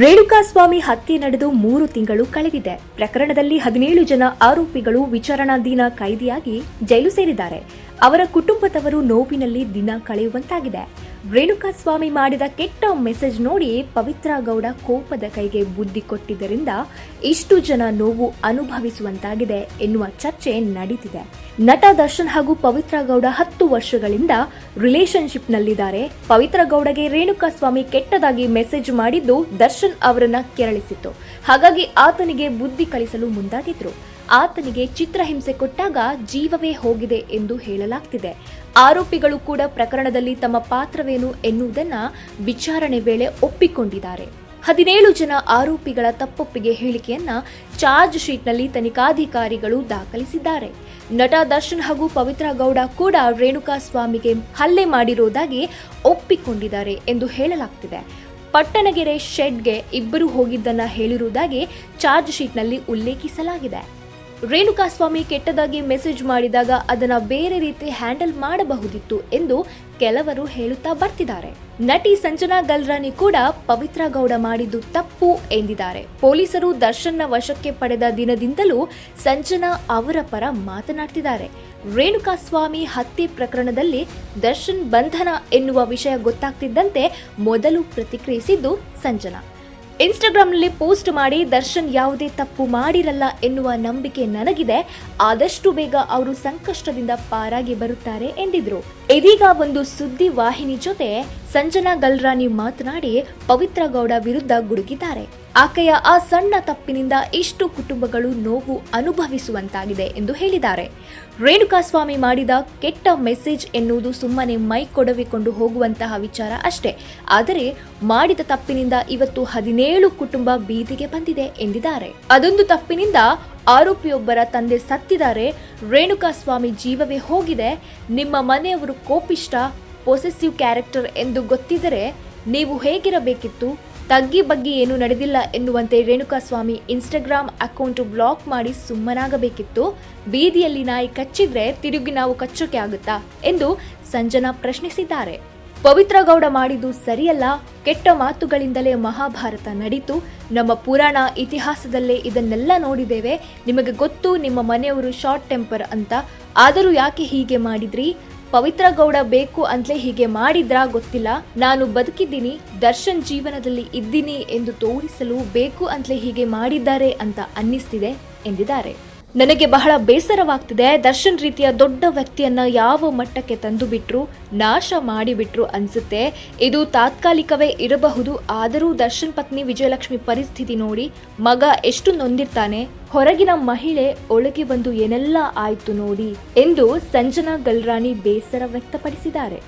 ರೇಣುಕಾಸ್ವಾಮಿ ಹತ್ಯೆ ನಡೆದು ಮೂರು ತಿಂಗಳು ಕಳೆದಿದೆ. ಪ್ರಕರಣದಲ್ಲಿ ಹದಿನೇಳು ಜನ ಆರೋಪಿಗಳು ವಿಚಾರಣಾಧೀನ ಕೈದಿಯಾಗಿ ಜೈಲು ಸೇರಿದ್ದಾರೆ. ಅವರ ಕುಟುಂಬದವರು ನೋವಿನಲ್ಲಿ ದಿನ ಕಳೆಯುವಂತಾಗಿದೆ. ರೇಣುಕಾಸ್ವಾಮಿ ಮಾಡಿದ ಕೆಟ್ಟ ಮೆಸೇಜ್ ನೋಡಿ ಪವಿತ್ರ ಗೌಡ ಕೋಪದ ಕೈಗೆ ಬುದ್ಧಿ ಕೊಟ್ಟಿದ್ದರಿಂದ ಇಷ್ಟು ಜನ ನೋವು ಅನುಭವಿಸುವಂತಾಗಿದೆ ಎನ್ನುವ ಚರ್ಚೆ ನಡೀತಿದೆ. ನಟ ದರ್ಶನ್ ಹಾಗೂ ಪವಿತ್ರ ಗೌಡ ಹತ್ತು ವರ್ಷಗಳಿಂದ ರಿಲೇಶನ್ಶಿಪ್ನಲ್ಲಿದ್ದಾರೆ ಪವಿತ್ರ ಗೌಡಗೆ ರೇಣುಕಾಸ್ವಾಮಿ ಕೆಟ್ಟದಾಗಿ ಮೆಸೇಜ್ ಮಾಡಿದ್ದು ದರ್ಶನ್ ಅವರನ್ನ ಕೆರಳಿಸಿತ್ತು. ಹಾಗಾಗಿ ಆತನಿಗೆ ಬುದ್ಧಿ ಕಲಿಸಲು ಮುಂದಾಗಿದ್ರು. ಆತನಿಗೆ ಚಿತ್ರಹಿಂಸೆ ಕೊಟ್ಟಾಗ ಜೀವವೇ ಹೋಗಿದೆ ಎಂದು ಹೇಳಲಾಗ್ತಿದೆ. ಆರೋಪಿಗಳು ಕೂಡ ಪ್ರಕರಣದಲ್ಲಿ ತಮ್ಮ ಪಾತ್ರವೇನು ಎನ್ನುವುದನ್ನ ವಿಚಾರಣೆ ವೇಳೆ ಒಪ್ಪಿಕೊಂಡಿದ್ದಾರೆ. ಹದಿನೇಳು ಜನ ಆರೋಪಿಗಳ ತಪ್ಪೊಪ್ಪಿಗೆ ಹೇಳಿಕೆಯನ್ನ ಚಾರ್ಜ್ ಶೀಟ್ನಲ್ಲಿ ತನಿಖಾಧಿಕಾರಿಗಳು ದಾಖಲಿಸಿದ್ದಾರೆ. ನಟ ದರ್ಶನ್ ಹಾಗೂ ಪವಿತ್ರ ಗೌಡ ಕೂಡ ರೇಣುಕಾ ಸ್ವಾಮಿಗೆ ಹಲ್ಲೆ ಮಾಡಿರುವುದಾಗಿ ಒಪ್ಪಿಕೊಂಡಿದ್ದಾರೆ ಎಂದು ಹೇಳಲಾಗ್ತಿದೆ. ಪಟ್ಟಣಗೆರೆ ಶೆಡ್ಗೆ ಇಬ್ಬರು ಹೋಗಿದ್ದನ್ನ ಹೇಳಿರುವುದಾಗಿ ಚಾರ್ಜ್ ಶೀಟ್ನಲ್ಲಿ ಉಲ್ಲೇಖಿಸಲಾಗಿದೆ. ರೇಣುಕಾಸ್ವಾಮಿ ಕೆಟ್ಟದಾಗಿ ಮೆಸೇಜ್ ಮಾಡಿದಾಗ ಅದನ್ನ ಬೇರೆ ರೀತಿ ಹ್ಯಾಂಡಲ್ ಮಾಡಬಹುದಿತ್ತು ಎಂದು ಕೆಲವರು ಹೇಳುತ್ತಾ ಬರ್ತಿದ್ದಾರೆ. ನಟಿ ಸಂಜನಾ ಗಲ್ರಾನಿ ಕೂಡ ಪವಿತ್ರ ಗೌಡ ಮಾಡಿದ್ದು ತಪ್ಪು ಎಂದಿದ್ದಾರೆ. ಪೊಲೀಸರು ದರ್ಶನ್ನ ವಶಕ್ಕೆ ಪಡೆದ ದಿನದಿಂದಲೂ ಸಂಜನಾ ಅವರ ಪರ ಮಾತನಾಡ್ತಿದ್ದಾರೆ. ರೇಣುಕಾಸ್ವಾಮಿ ಹತ್ಯೆ ಪ್ರಕರಣದಲ್ಲಿ ದರ್ಶನ್ ಬಂಧನ ಎನ್ನುವ ವಿಷಯ ಗೊತ್ತಾಗ್ತಿದ್ದಂತೆ ಮೊದಲು ಪ್ರತಿಕ್ರಿಯಿಸಿದ್ದು ಸಂಜನಾ. ಇನ್ಸ್ಟಾಗ್ರಾಂನಲ್ಲಿ ಪೋಸ್ಟ್ ಮಾಡಿ, ದರ್ಶನ್ ಯಾವುದೇ ತಪ್ಪು ಮಾಡಿರಲ್ಲ ಎನ್ನುವ ನಂಬಿಕೆ ನನಗಿದೆ. ಆದಷ್ಟು ಬೇಗ ಅವರು ಸಂಕಷ್ಟದಿಂದ ಪಾರಾಗಿ ಬರುತ್ತಾರೆ ಎಂದಿದ್ರು. ಇದೀಗ ಒಂದು ಸುದ್ದಿ ವಾಹಿನಿ ಜೊತೆ ಸಂಜನಾ ಗಲ್ರಾನಿ ಮಾತನಾಡಿ, ಪವಿತ್ರ ಗೌಡ ವಿರುದ್ಧ ಗುಡುಗಿದ್ದಾರೆ. ಆಕೆಯ ಆ ಸಣ್ಣ ತಪ್ಪಿನಿಂದ ಇಷ್ಟು ಕುಟುಂಬಗಳು ನೋವು ಅನುಭವಿಸುವಂತಾಗಿದೆ ಎಂದು ಹೇಳಿದ್ದಾರೆ. ರೇಣುಕಾಸ್ವಾಮಿ ಮಾಡಿದ ಕೆಟ್ಟ ಮೆಸೇಜ್ ಎನ್ನುವುದು ಸುಮ್ಮನೆ ಮೈ ಕೊಡವಿಕೊಂಡು ಹೋಗುವಂತಹ ವಿಚಾರ ಅಷ್ಟೇ. ಆದರೆ ಮಾಡಿದ ತಪ್ಪಿನಿಂದ ಇವತ್ತು ಹದಿನೇಳು ಕುಟುಂಬ ಬೀದಿಗೆ ಬಂದಿದೆ ಎಂದಿದ್ದಾರೆ. ಅದೊಂದು ತಪ್ಪಿನಿಂದ ಆರೋಪಿಯೊಬ್ಬರ ತಂದೆ ಸತ್ತಿದ್ದಾರೆ. ರೇಣುಕಾಸ್ವಾಮಿ ಜೀವವೇ ಹೋಗಿದೆ. ನಿಮ್ಮ ಮನೆಯವರು ಕೋಪಿಷ್ಟ ಪೊಸೆಸಿವ್ ಕ್ಯಾರೆಕ್ಟರ್ ಎಂದು ಗೊತ್ತಿದ್ದರೆ ನೀವು ಹೇಗಿರಬೇಕಿತ್ತು? ತಗ್ಗಿ ಬಗ್ಗೆ ಏನೂ ನಡೆದಿಲ್ಲ ಎನ್ನುವಂತೆ ರೇಣುಕಾಸ್ವಾಮಿ ಇನ್ಸ್ಟಾಗ್ರಾಮ್ ಅಕೌಂಟ್ ಬ್ಲಾಕ್ ಮಾಡಿ ಸುಮ್ಮನಾಗಬೇಕಿತ್ತು. ಬೀದಿಯಲ್ಲಿ ನಾಯಿ ಕಚ್ಚಿದ್ರೆ ತಿರುಗಿ ನಾವು ಕಚ್ಚೋಕೆ ಆಗುತ್ತಾ ಎಂದು ಸಂಜನಾ ಪ್ರಶ್ನಿಸಿದ್ದಾರೆ. ಪವಿತ್ರ ಗೌಡ ಮಾಡಿದ್ದು ಸರಿಯಲ್ಲ, ಕೆಟ್ಟ ಮಾತುಗಳಿಂದಲೇ ಮಹಾಭಾರತ ನಡೀತು. ನಮ್ಮ ಪುರಾಣ ಇತಿಹಾಸದಲ್ಲೇ ಇದನ್ನೆಲ್ಲ ನೋಡಿದ್ದೇವೆ. ನಿಮಗೆ ಗೊತ್ತು ನಿಮ್ಮ ಮನೆಯವರು ಶಾರ್ಟ್ ಟೆಂಪರ್ ಅಂತ. ಆದರೂ ಯಾಕೆ ಹೀಗೆ ಮಾಡಿದ್ರಿ? ಪವಿತ್ರ ಗೌಡ ಬೇಕು ಅಂತಲೇ ಹೀಗೆ ಮಾಡಿದ್ರಾ ಗೊತ್ತಿಲ್ಲ. ನಾನು ಬದುಕಿದ್ದೀನಿ, ದರ್ಶನ್ ಜೀವನದಲ್ಲಿ ಇದ್ದೀನಿ ಎಂದು ತೋರಿಸಲು ಬೇಕು ಅಂತಲೇ ಹೀಗೆ ಮಾಡಿದ್ದಾರೆ ಅಂತ ಅನ್ನಿಸ್ತಿದೆ ಎಂದಿದ್ದಾರೆ. ನನಗೆ ಬಹಳ ಬೇಸರವಾಗ್ತಿದೆ. ದರ್ಶನ್ ರೀತಿಯ ದೊಡ್ಡ ವ್ಯಕ್ತಿಯನ್ನ ಯಾವ ಮಟ್ಟಕ್ಕೆ ತಂದು ಬಿಟ್ರು, ನಾಶ ಮಾಡಿಬಿಟ್ರು ಅನ್ಸುತ್ತೆ. ಇದು ತಾತ್ಕಾಲಿಕವೇ ಇರಬಹುದು, ಆದರೂ ದರ್ಶನ್ ಪತ್ನಿ ವಿಜಯಲಕ್ಷ್ಮಿ ಪರಿಸ್ಥಿತಿ ನೋಡಿ ಮಗ ಎಷ್ಟು ನೊಂದಿರ್ತಾನೆ, ಹೊರಗಿನ ಮಹಿಳೆ ಒಳಗೆ ಬಂದು ಏನೆಲ್ಲ ಆಯ್ತು ನೋಡಿ ಎಂದು ಸಂಜನಾ ಗಲ್ರಾಣಿ ಬೇಸರ ವ್ಯಕ್ತಪಡಿಸಿದ್ದಾರೆ.